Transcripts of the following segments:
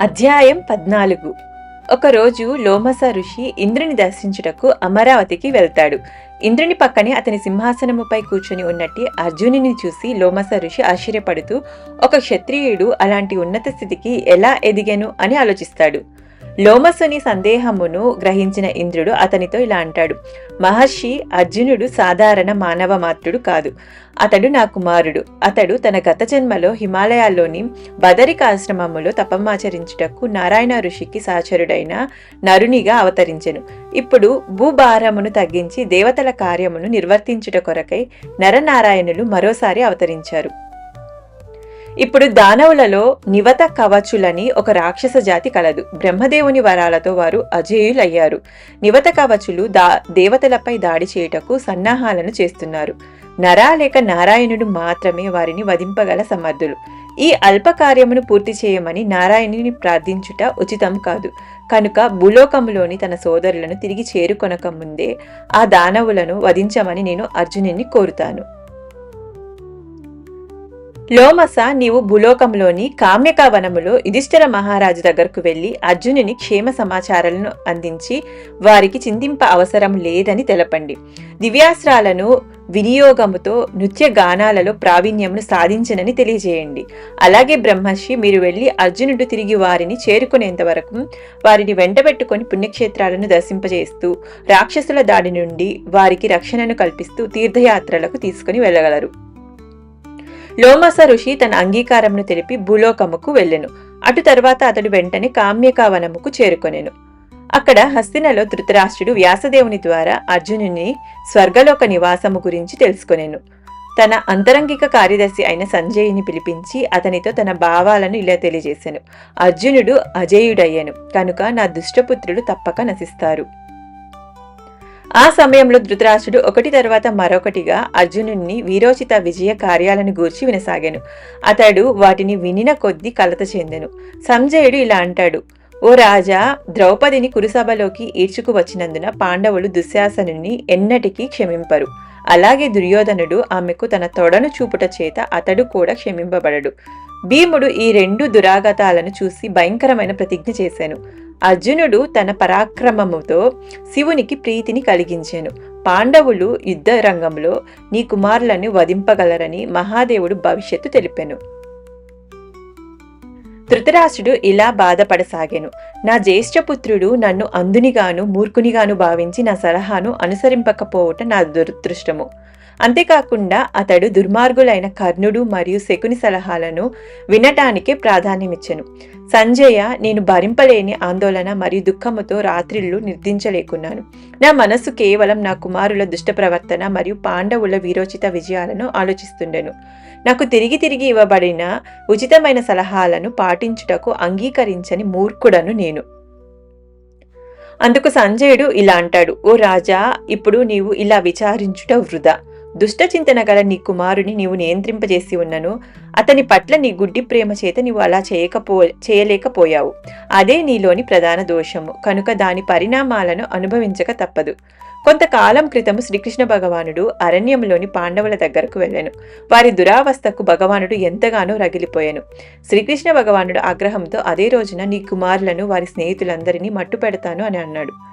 అధ్యాయం పద్నాలుగు. ఒకరోజు లోమస ఋషి ఇంద్రుని దర్శించుటకు అమరావతికి వెళ్తాడు. ఇంద్రుని పక్కనే అతని సింహాసనముపై కూర్చుని ఉన్నట్టి అర్జునుని చూసి లోమస ఋషి ఆశ్చర్యపడుతూ ఒక క్షత్రియుడు అలాంటి ఉన్నత స్థితికి ఎలా ఎదిగాను? అని ఆలోచిస్తాడు. లోమసుని సందేహమును గ్రహించిన ఇంద్రుడు అతనితో ఇలా అంటాడు మహర్షి అర్జునుడు సాధారణ మానవ మాత్రుడు కాదు. అతడు నా కుమారుడు. అతడు తన గత జన్మలో హిమాలయాల్లోని బదరికాశ్రమములో తపమాచరించుటకు నారాయణ ఋషికి సహచరుడైన నరునిగా అవతరించెను. ఇప్పుడు భూభారమును తగ్గించి దేవతల కార్యమును నిర్వర్తించుట కొరకై నరనారాయణులు మరోసారి అవతరించారు. ఇప్పుడు దానవులలో నివత కవచులని ఒక రాక్షస జాతి కలదు. బ్రహ్మదేవుని వరాలతో వారు అజేయులయ్యారు. నివత కవచులు దా దేవతలపై దాడి చేయుటకు సన్నాహాలను చేస్తున్నారు. నర లేక నారాయణుడు మాత్రమే వారిని వధింపగల సమర్థులు. ఈ అల్ప కార్యమును పూర్తి చేయమని నారాయణుని ప్రార్థించుట ఉచితం కాదు. కనుక భూలోకములోని తన సోదరులను తిరిగి చేరుకొనక ముందే ఆ దానవులను వధించమని నేను అర్జునుని కోరుతాను. లోమస నీవు భూలోకంలోని కామ్యక వనములో యుధిష్ఠిర మహారాజు దగ్గరకు వెళ్ళి అర్జునుని క్షేమ సమాచారాలను అందించి వారికి చింతింప అవసరం లేదని తెలపండి. దివ్యాస్త్రాలను వినియోగముతో నృత్య గానాలలో ప్రావీణ్యమును సాధించనని తెలియజేయండి. అలాగే బ్రహ్మర్షి మీరు వెళ్ళి అర్జునుడు తిరిగి వారిని చేరుకునేంత వరకు వారిని వెంటబెట్టుకొని పుణ్యక్షేత్రాలను దర్శింపజేస్తూ రాక్షసుల దాడి నుండి వారికి రక్షణను కల్పిస్తూ తీర్థయాత్రలకు తీసుకుని వెళ్ళగలరు. లోమస ఋషి తన అంగీకారమును తెలిపి భూలోకముకు వెళ్ళెను. అటు తర్వాత అతడు వెంటనే కామ్యకావనముకు చేరుకొనెను. అక్కడ హస్తినలో ధృతరాష్ట్రుడు వ్యాసదేవుని ద్వారా అర్జునుని స్వర్గలోక నివాసము గురించి తెలుసుకొనెను. తన అంతరంగిక కార్యదర్శి అయిన సంజయుని పిలిపించి అతనితో తన భావాలను ఇలా తెలియజేశాను అర్జునుడు అజేయుడయ్యాను కనుక నా దుష్టపుత్రులు తప్పక నశిస్తారు. ఆ సమయంలో ధృతరాష్ట్రుడు ఒకటి తర్వాత మరొకటిగా అర్జునుడిని వీరోచిత విజయ కార్యాలను గూర్చి వినసాగాను. అతడు వాటిని వినిన కొద్దీ కలత చెందెను. సంజయుడు ఇలా అంటాడు ఓ రాజా ద్రౌపదిని కురుసభలోకి ఈడ్చుకు వచ్చినందున పాండవులు దుశ్శాసనుని ఎన్నటికీ క్షమింపరు. అలాగే దుర్యోధనుడు ఆమెకు తన తొడను చూపుట చేత అతడు కూడా క్షమింపబడడు. భీముడు ఈ రెండు దురాగతాలను చూసి భయంకరమైన ప్రతిజ్ఞ చేశాను. అర్జునుడు తన పరాక్రమముతో శివునికి ప్రీతిని కలిగించాను. పాండవులు యుద్ధ రంగంలో నీ కుమారులను వధింపగలరని మహాదేవుడు భవిష్యత్తు తెలిపాను. ధృతరాష్ట్రుడు ఇలా బాధపడసాగాను. నా జ్యేష్ఠపుత్రుడు నన్ను అందునిగాను మూర్ఖునిగాను భావించి నా సలహాను అనుసరింపకపోవట నా దురదృష్టము. అంతేకాకుండా అతడు దుర్మార్గులైన కర్ణుడు మరియు శకుని సలహాలను వినటానికే ప్రాధాన్యమిచ్చెను. సంజయ నేను భరింపలేని ఆందోళన మరియు దుఃఖముతో రాత్రిళ్ళు నిర్దించలేకున్నాను. నా మనస్సు కేవలం నా కుమారుల దుష్ట ప్రవర్తన మరియు పాండవుల వీరోచిత విజయాలను ఆలోచిస్తుండెను. నాకు తిరిగి తిరిగి ఇవ్వబడిన ఉచితమైన సలహాలను పాటించుటకు అంగీకరించని మూర్ఖుడను నేను. అందుకు సంజయుడు ఇలా అంటాడు ఓ రాజా ఇప్పుడు నీవు ఇలా విచారించుట వృధా. దుష్టచింతన గల నీ కుమారుని నీవు నియంత్రింపజేసి ఉన్నను. అతని పట్ల నీ గుడ్డి ప్రేమ చేత నీవు అలా చేయకపో చేయలేకపోయావు. అదే నీలోని ప్రధాన దోషము. కనుక దాని పరిణామాలను అనుభవించక తప్పదు. కొంతకాలం క్రితము శ్రీకృష్ణ భగవానుడు అరణ్యంలోని పాండవుల దగ్గరకు వెళ్ళాను. వారి దురావస్థకు భగవానుడు ఎంతగానో రగిలిపోయాను. శ్రీకృష్ణ భగవానుడు ఆగ్రహంతో అదే రోజున నీ కుమారులను వారి స్నేహితులందరినీ మట్టు పెడతాను అని అన్నాడు.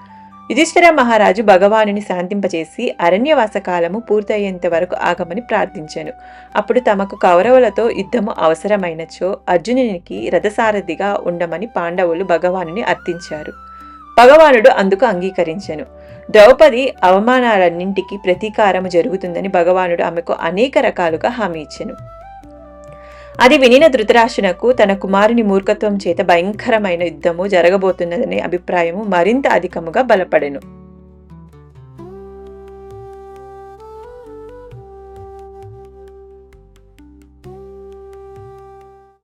యుధిష్ఠిర మహారాజు భగవానుని శాంతింపచేసి అరణ్యవాస కాలము పూర్తయ్యేంత వరకు ఆగమని ప్రార్థించాను. అప్పుడు తమకు కౌరవులతో యుద్ధము అవసరమైనచో అర్జునునికి రథసారథిగా ఉండమని పాండవులు భగవానుని అర్థించారు. భగవానుడు అందుకు అంగీకరించాను. ద్రౌపది అవమానాలన్నింటికి ప్రతీకారము జరుగుతుందని భగవానుడు ఆమెకు అనేక రకాలుగా హామీ ఇచ్చెను. అది వినిన ధృతరాష్ట్రునకు తన కుమారుని మూర్ఖత్వం చేత భయంకరమైన యుద్ధము జరగబోతున్నదనే అభిప్రాయము మరింత అధికముగా బలపడెను.